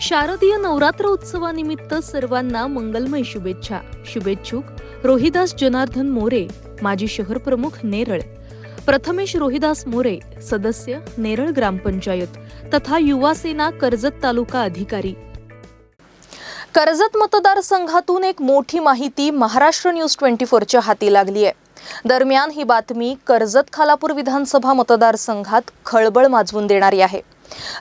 शारदीय नवरात्र उत्सवानिमित्त सर्वांना मंगलमय शुभेच्छा. शुभेच्छुक रोहिदास जनार्दन मोरे माजी शहर प्रमुख नेरळ. प्रथमेश रोहिदास मोरे सदस्य नेरळ ग्रामपंचायत तथा युवा सेना कर्जत तालुका अधिकारी. कर्जत मतदारसंघातून एक मोठी माहिती महाराष्ट्र न्यूज ट्वेंटी फोरच्या हाती लागली आहे दरम्यान ही बातमी कर्जत खालापूर विधानसभा मतदारसंघात खळबळ माजवून देणारी आहे.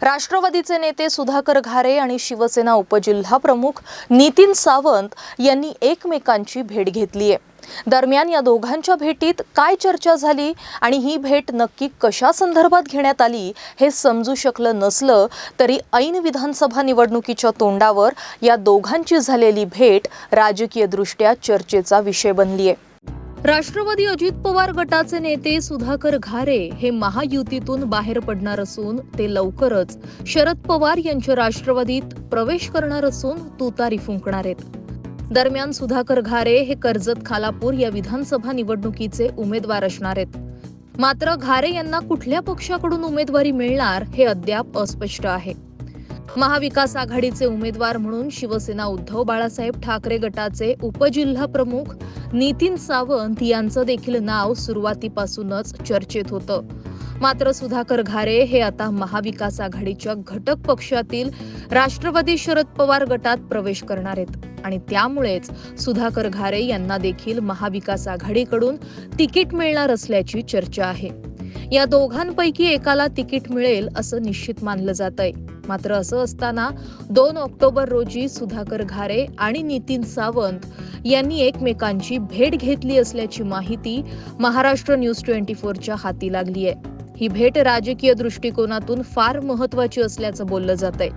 राष्ट्रवादीचे नेते सुधाकर घारे आणि शिवसेना उपजिल्हा प्रमुख नितीन सावंत यांनी एकमेकांची भेट घेतली आहे. दरम्यान या दोघांच्या भेटीत काय चर्चा झाली आणि ही भेट नक्की कशा संदर्भात घेण्यात आली हे समजू शकलं नसलं तरी ऐन विधानसभा निवडणुकीच्या तोंडावर या दोघांची झालेली भेट राजकीयदृष्ट्या चर्चेचा विषय बनली आहे. राष्ट्रवादी अजित पवार गटाचे नेते सुधाकर घारे हे महायुतीतून बाहेर पडणार असून ते लवकरच शरद पवार यांच्या राष्ट्रवादीत प्रवेश करणार असून तुतारी फुंकणार आहेत. दरम्यान सुधाकर घारे हे कर्जत खालापूर या विधानसभा निवडणुकीचे उमेदवार असणार आहेत. मात्र घारे यांना कुठल्या पक्षाकडून उमेदवारी मिळणार हे अद्याप अस्पष्ट आहे. महाविकास आघाडीचे उमेदवार म्हणून शिवसेना उद्धव बाळासाहेब ठाकरे गटाचे उपजिल्हा प्रमुख नितीन सावंत यांचं देखील नाव सुरुवातीपासूनच चर्चेत होतं. मात्र सुधाकर घारे हे आता महाविकास आघाडीच्या घटक पक्षातील राष्ट्रवादी शरद पवार गटात प्रवेश करणार आहेत. आणि त्यामुळेच सुधाकर घारे यांना देखील महाविकास आघाडीकडून तिकीट मिळणार असल्याची चर्चा आहे. या दोघांपैकी एकाला तिकीट मिळेल असं निश्चित मानलं जात आहे मात्र असं असताना दोन ऑक्टोबर रोजी सुधाकर घारे आणि नितीन सावंत यांनी एकमेकांची भेट घेतली असल्याची माहिती महाराष्ट्र न्यूज ट्वेंटी फोरच्या हाती लागली आहे. ही भेट राजकीय दृष्टिकोनातून फार महत्वाची असल्याचं बोललं जात आहे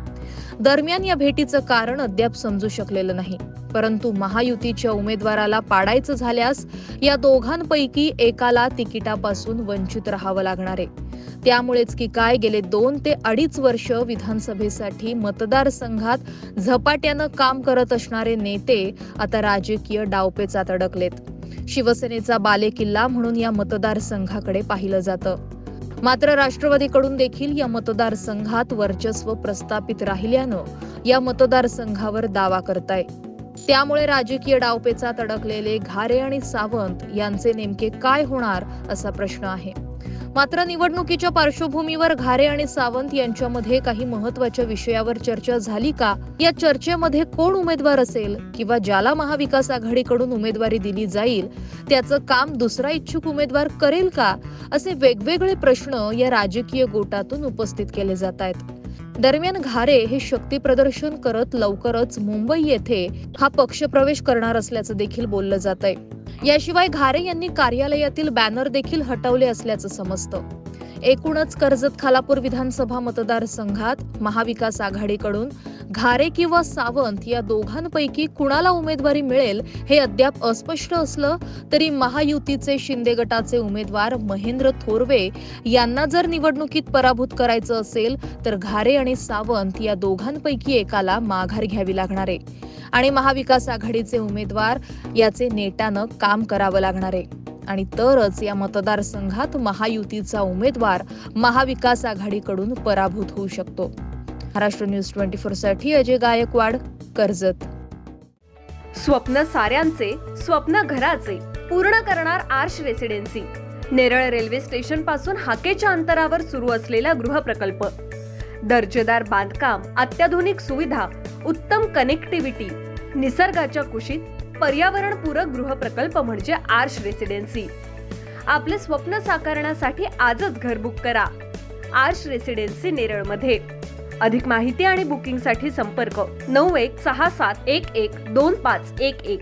दरम्यान या भेटीचं कारण अद्याप समजू शकलेलं नाही. परंतु महायुतीच्या उमेदवाराला पाडायचं झाल्यास या दोघांपैकी एकाला तिकिटापासून वंचित राहावं लागणार आहे. त्यामुळेच की काय गेले दोन ते अडीच वर्ष विधानसभेसाठी मतदारसंघात झपाट्यानं काम करत असणारे नेते आता राजकीय डावपेचात अडकलेत. शिवसेनेचा बालेकिल्ला म्हणून या मतदारसंघाकडे पाहिलं जातं. मात्र राष्ट्रवादीकडून देखील या मतदारसंघात वर्चस्व प्रस्थापित राहिल्यानं या मतदारसंघावर दावा करताय. त्यामुळे राजकीय डावपेचात अडकलेले घारे आणि सावंत यांचे नेमके काय होणार असा प्रश्न आहे. मात्र निवडणुकीच्या पार्श्वभूमीवर घारे आणि सावंत यांच्यामध्ये काही महत्त्वाच्या विषयावर चर्चा झाली का? या चर्चेमध्ये कोण उमेदवार असेल किंवा ज्याला महाविकास आघाडीकडून उमेदवारी दिली जाईल त्याचं काम दुसरा इच्छुक उमेदवार करेल का? असे वेगवेगळे प्रश्न या राजकीय गोटातून उपस्थित केले जात आहेत. दरम्यान घारे हे शक्ती प्रदर्शन करत लवकरच मुंबई येथे हा पक्ष प्रवेश करणार असल्याचं देखील बोललं जात आहे याशिवाय घारे यांनी कार्यालयातील बॅनर देखील हटवले असल्याचं समजतं. एकूणच कर्जत खालापूर विधानसभा मतदारसंघात महाविकास आघाडीकडून घारे किंवा सावंत या दोघांपैकी कुणाला उमेदवारी मिळेल हे अद्याप अस्पष्ट असलं तरी महायुतीचे शिंदे गटाचे उमेदवार महेंद्र थोरवे यांना जर निवडणुकीत पराभूत करायचं असेल तर घारे आणि सावंत या दोघांपैकी एकाला माघार घ्यावी लागणार आहे. आणि महाविकास आघाडीचे उमेदवार याचे नेटानं काम करावं लागणार आहे. आणि तरच या मतदारसंघात महायुतीचा उमेदवार महाविकास आघाडीकडून पराभूत होऊ शकतो. महाराष्ट्र न्यूज ट्वेंटी फोरसाठी अजय गायकवाड कर्जत. स्वप्न साऱ्यांचे स्वप्न घराचे पूर्ण करणार आर्श रेसिडेन्सी. नेरळ रेल्वे स्टेशनपासून हाकेच्या अंतरावर सुरू असलेला गृहप्रकल्प. दर्जेदार बांधकाम अत्याधुनिक सुविधा उत्तम कनेक्टिव्हिटी निसर्गाच्या कुशीत पर्यावरणपूरक गृहप्रकल्प म्हणजे आर्श रेसिडेन्सी आपले स्वप्न साकारण्यासाठी आजच घर बुक करा. आर्श रेसिडेन्सी नेरळमध्ये. अधिक माहिती आणि बुकिंगसाठी संपर्क नऊ एक सहा सात एक एक दोन पाच एक एक.